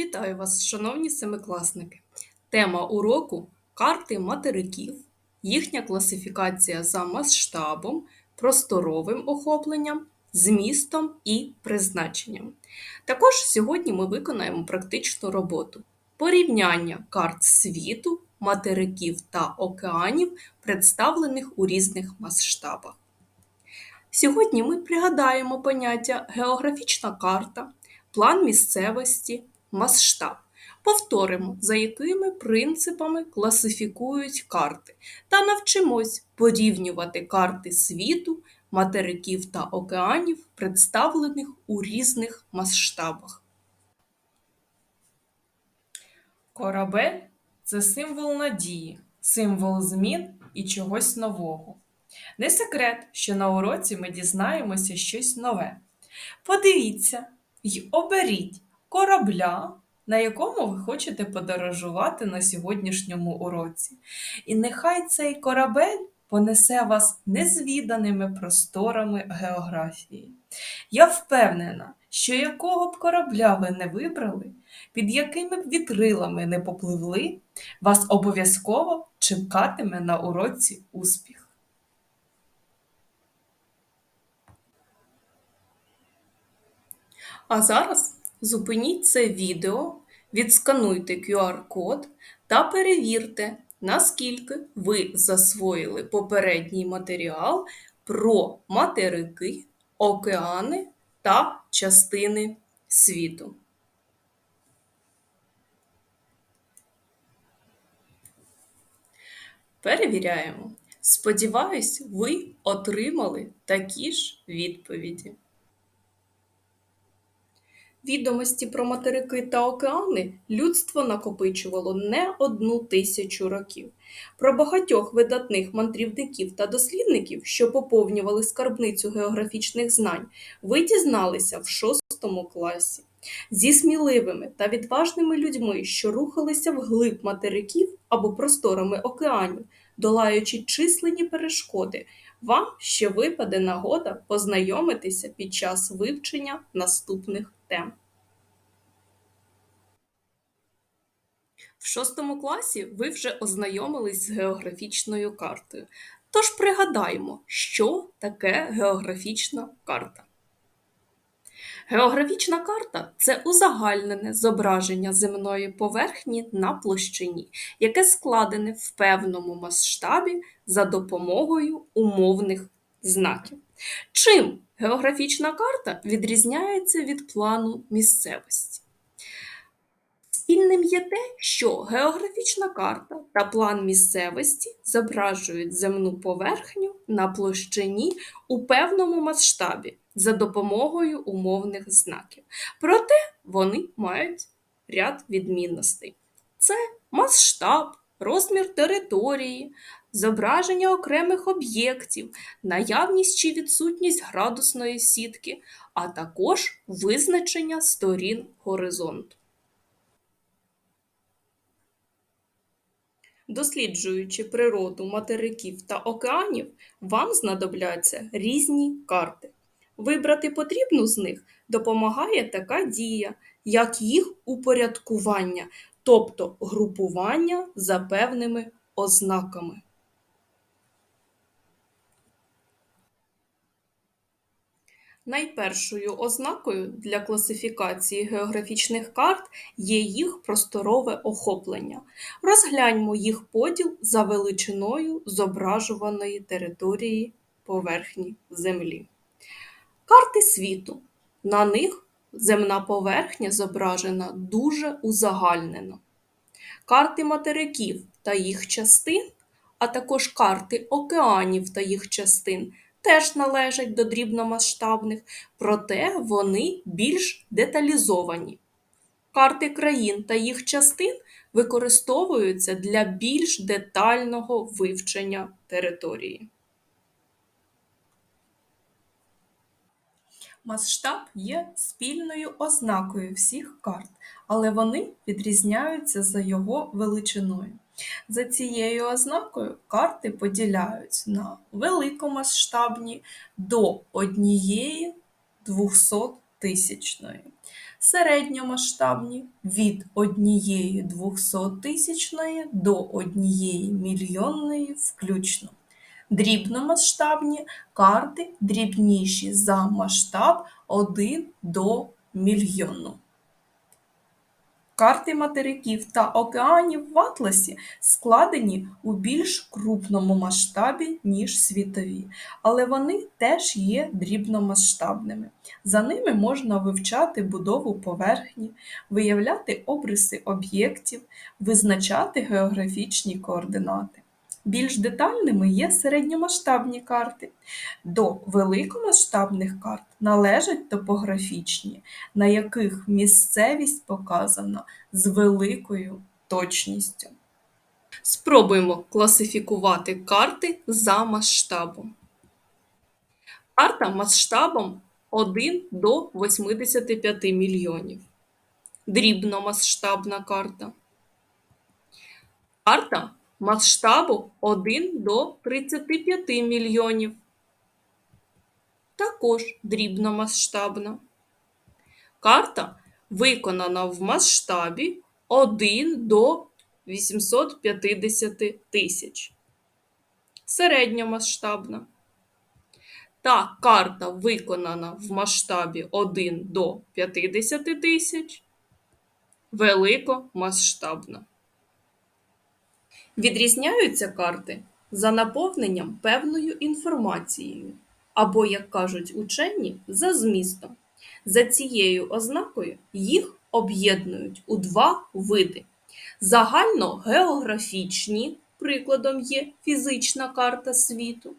Вітаю вас, шановні семикласники! Тема уроку карти материків, їхня класифікація за масштабом, просторовим охопленням, змістом і призначенням. Також сьогодні ми виконаємо практичну роботу порівняння карт світу, материків та океанів, представлених у різних масштабах. Сьогодні ми пригадаємо поняття географічна карта, план місцевості, масштаб. Повторимо, за якими принципами класифікують карти, та навчимось порівнювати карти світу, материків та океанів, представлених у різних масштабах. Корабель це символ надії, символ змін і чогось нового. Не секрет, що на уроці ми дізнаємося щось нове. Подивіться й оберіть корабля, на якому ви хочете подорожувати на сьогоднішньому уроці. І нехай цей корабель понесе вас незвіданими просторами географії. Я впевнена, що якого б корабля ви не вибрали, під якими б вітрилами не попливли, вас обов'язково чекатиме на уроці успіх. А зараз зупиніть це відео, відскануйте QR-код та перевірте, наскільки ви засвоїли попередній матеріал про материки, океани та частини світу. Перевіряємо. Сподіваюсь, ви отримали такі ж відповіді. Відомості про материки та океани людство накопичувало не одну тисячу років. Про багатьох видатних мандрівників та дослідників, що поповнювали скарбницю географічних знань, ви дізналися в шостому класі. Зі сміливими та відважними людьми, що рухалися вглиб материків або просторами океанів, долаючи численні перешкоди, вам ще випаде нагода познайомитися під час вивчення наступних тем. В шостому класі ви вже ознайомились з географічною картою. Тож пригадаємо, що таке географічна карта. Географічна карта це узагальнене зображення земної поверхні на площині, яке складене в певному масштабі за допомогою умовних знаків. Чим географічна карта відрізняється від плану місцевості? Спільним є те, що географічна карта та план місцевості зображують земну поверхню на площині у певному масштабі за допомогою умовних знаків. Проте вони мають ряд відмінностей: це масштаб, розмір території, зображення окремих об'єктів, наявність чи відсутність градусної сітки, а також визначення сторін горизонту. Досліджуючи природу материків та океанів, вам знадобляться різні карти. Вибрати потрібну з них допомагає така дія, як їх упорядкування, тобто групування за певними ознаками. Найпершою ознакою для класифікації географічних карт є їх просторове охоплення. Розгляньмо їх поділ за величиною зображуваної території поверхні Землі. Карти світу. На них земна поверхня зображена дуже узагальнено. Карти материків та їх частин, а також карти океанів та їх частин теж належать до дрібномасштабних, проте вони більш деталізовані. Карти країн та їх частин використовуються для більш детального вивчення території. Масштаб є спільною ознакою всіх карт, але вони відрізняються за його величиною. За цією ознакою карти поділяють на великомасштабні до однієї двохсоттисячної. середньомасштабні від однієї двохсоттисячної до однієї мільйонної включно. Дрібномасштабні карти дрібніші за масштаб 1 до мільйону. Карти материків та океанів в атласі складені у більш крупному масштабі, ніж світові, але вони теж є дрібномасштабними. За ними можна вивчати будову поверхні, виявляти обриси об'єктів, визначати географічні координати. Більш детальними є середньомасштабні карти. До великомасштабних карт належать топографічні, на яких місцевість показана з великою точністю. Спробуємо класифікувати карти за масштабом. Карта масштабом 1 до 85 мільйонів. Дрібномасштабна карта. Карта масштабу 1 до 35 мільйонів. Також дрібномасштабна. Карта виконана в масштабі 1 до 850 тисяч. Середньомасштабна. Та карта виконана в масштабі 1 до 50 тисяч. Великомасштабна. Відрізняються карти за наповненням певною інформацією, або, як кажуть учені, за змістом. За цією ознакою їх об'єднують у два види: загальногеографічні, прикладом є фізична карта світу,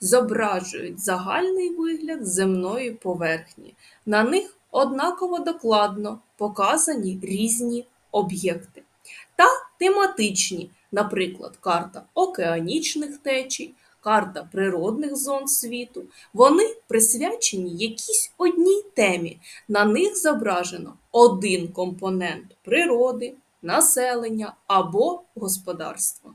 зображують загальний вигляд земної поверхні. На них однаково докладно показані різні об'єкти. Та тематичні, наприклад, карта океанічних течій, карта природних зон світу. Вони присвячені якійсь одній темі. На них зображено один компонент природи, населення або господарства.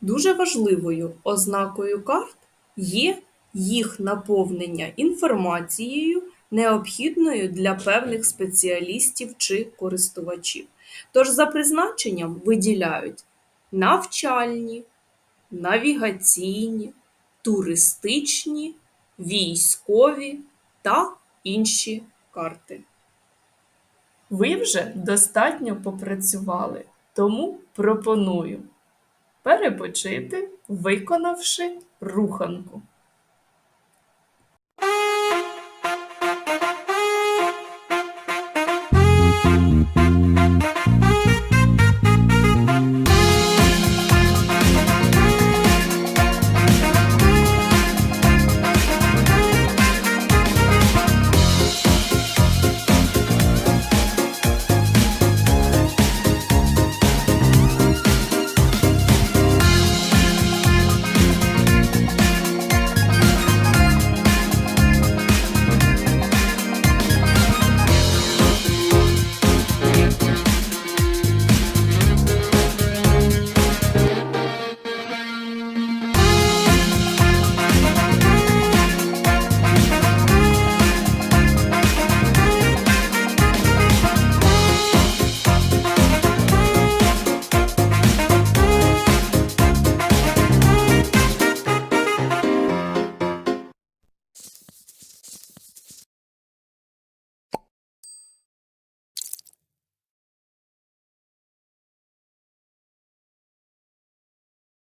Дуже важливою ознакою карт є їх наповнення інформацією, необхідною для певних спеціалістів чи користувачів. Тож за призначенням виділяють навчальні, навігаційні, туристичні, військові та інші карти. Ви вже достатньо попрацювали, тому пропоную перепочити, виконавши руханку.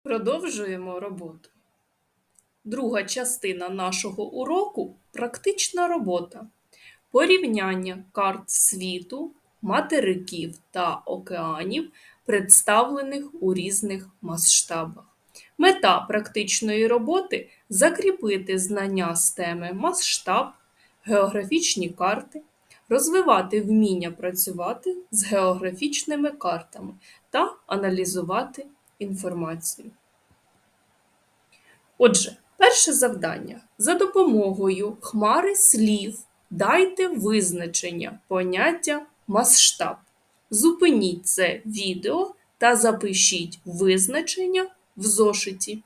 Продовжуємо роботу. Друга частина нашого уроку практична робота. Порівняння карт світу, материків та океанів, представлених у різних масштабах. Мета практичної роботи закріпити знання з теми масштаб, географічні карти, розвивати вміння працювати з географічними картами та аналізувати інформацію. Отже, перше завдання. За допомогою хмари слів дайте визначення поняття масштаб. Зупиніть це відео та запишіть визначення в зошиті.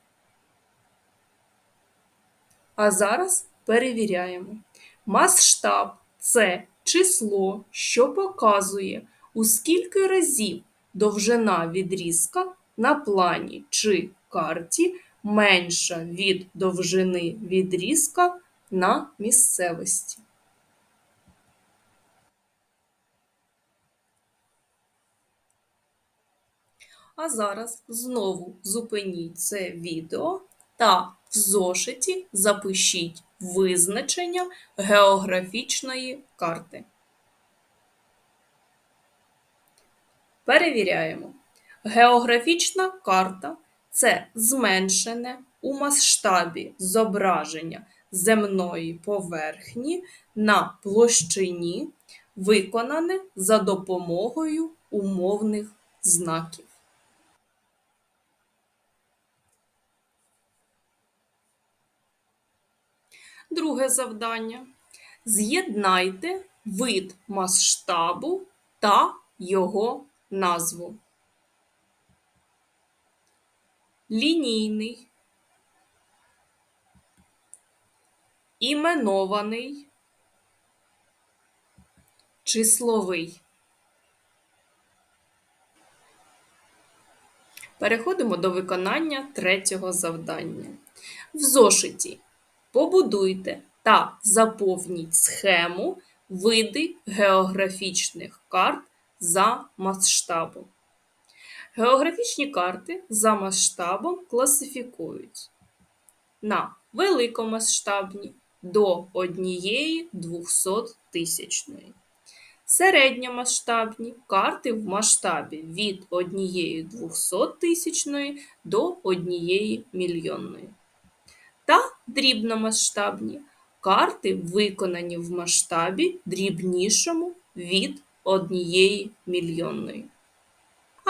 А зараз перевіряємо. Масштаб це число, що показує, у скільки разів довжина відрізка на плані чи карті менша від довжини відрізка на місцевості. А зараз знову зупиніть це відео та в зошиті запишіть визначення географічної карти. Перевіряємо. Географічна карта це зменшене у масштабі зображення земної поверхні на площині, виконане за допомогою умовних знаків. Друге завдання. З'єднайте вид масштабу та його назву. Лінійний, іменований, числовий. Переходимо до виконання третього завдання. В зошиті побудуйте та заповніть схему види географічних карт за масштабом. Географічні карти за масштабом класифікують на великомасштабні до 1 двохсоттисячної. Середньомасштабні карти в масштабі від 1 двохсоттисячної до 1 мільйонної. Та дрібномасштабні карти виконані в масштабі дрібнішому від 1 мільйонної.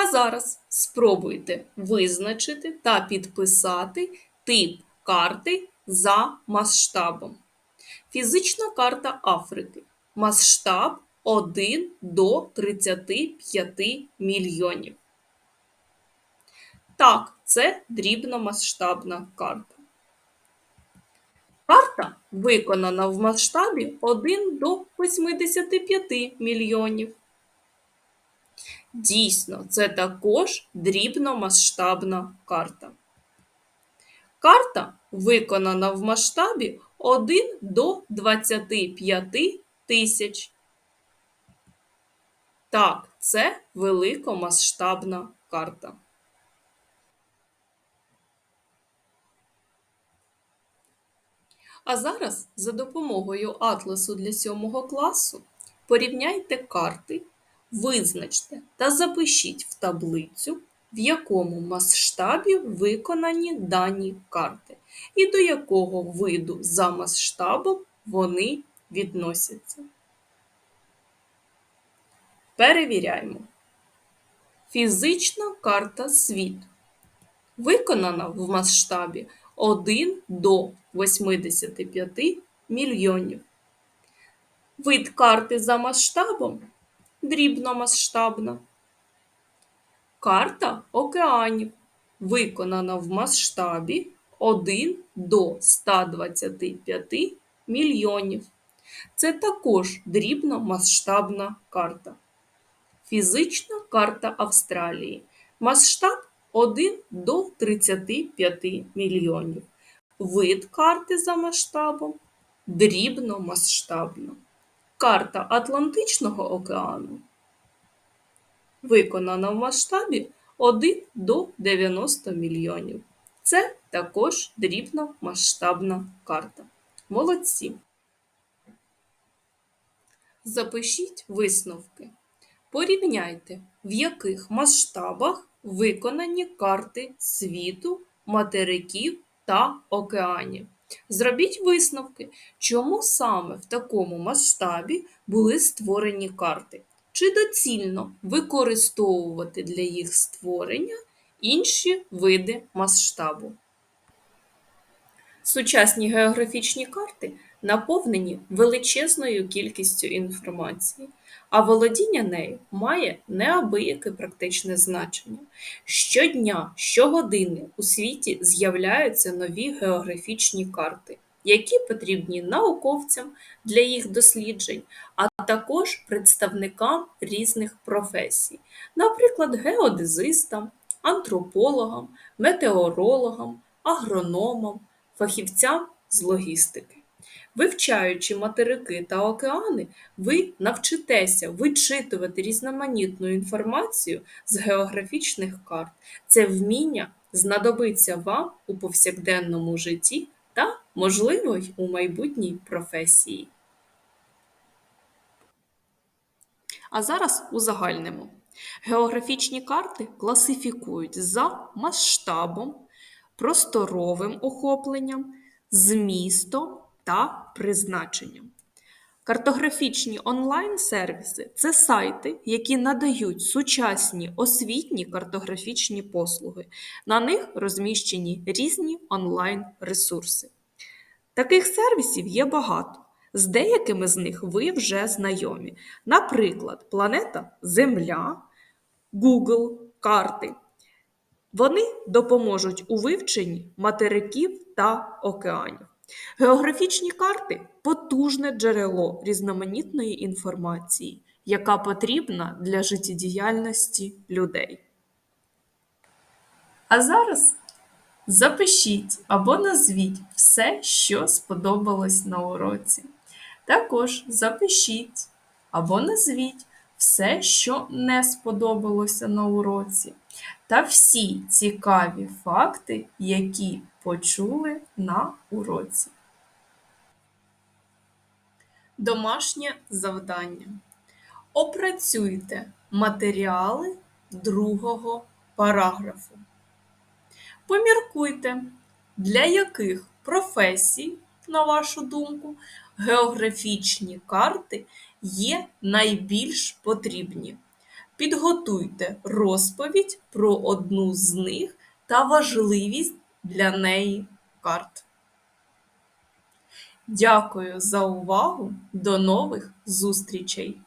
А зараз спробуйте визначити та підписати тип карти за масштабом. Фізична карта Африки. Масштаб 1 до 35 мільйонів. Так, це дрібномасштабна карта. Карта виконана в масштабі 1 до 85 мільйонів. Дійсно, це також дрібномасштабна карта. Карта виконана в масштабі 1 до 25 тисяч. Так, це великомасштабна карта. А зараз за допомогою атласу для 7 класу порівняйте карти, визначте та запишіть в таблицю, в якому масштабі виконані дані карти, і до якого виду за масштабом вони відносяться. Перевіряємо. Фізична карта світу виконана в масштабі 1 до 85 мільйонів. Вид карти за масштабом дрібномасштабна. Карта океанів виконана в масштабі 1 до 125 мільйонів. Це також дрібномасштабна карта. Фізична карта Австралії. Масштаб 1 до 35 мільйонів. Вид карти за масштабом дрібномасштабна. Карта Атлантичного океану виконана в масштабі 1 до 90 мільйонів. Це також дрібномасштабна карта. Молодці. Запишіть висновки. Порівняйте, в яких масштабах виконані карти світу, материків та океанів. Зробіть висновки, чому саме в такому масштабі були створені карти. Чи доцільно використовувати для їх створення інші види масштабу? Сучасні географічні карти наповнені величезною кількістю інформації, а володіння нею має неабияке практичне значення. Щодня, щогодини у світі з'являються нові географічні карти, які потрібні науковцям для їх досліджень, а також представникам різних професій, наприклад, геодезистам, антропологам, метеорологам, агрономам, фахівцям з логістики. Вивчаючи материки та океани, ви навчитеся вичитувати різноманітну інформацію з географічних карт. Це вміння знадобиться вам у повсякденному житті та, можливо, й у майбутній професії. А зараз узагальнимо. Географічні карти класифікують за масштабом, просторовим охопленням, змістом та призначенням. Картографічні онлайн-сервіси це сайти, які надають сучасні освітні картографічні послуги. На них розміщені різні онлайн-ресурси. Таких сервісів є багато. З деякими з них ви вже знайомі. Наприклад, планета Земля, Google карти. Вони допоможуть у вивченні материків та океанів. Географічні карти потужне джерело різноманітної інформації, яка потрібна для життєдіяльності людей. А зараз запишіть або назвіть все, що сподобалось на уроці. Також запишіть або назвіть все, що не сподобалося на уроці, та всі цікаві факти, які почули на уроці. Домашнє завдання. Опрацюйте матеріали другого параграфу. Поміркуйте, для яких професій, на вашу думку, географічні карти є найбільш потрібні. Підготуйте розповідь про одну з них та важливість для неї карт. Дякую за увагу! До нових зустрічей!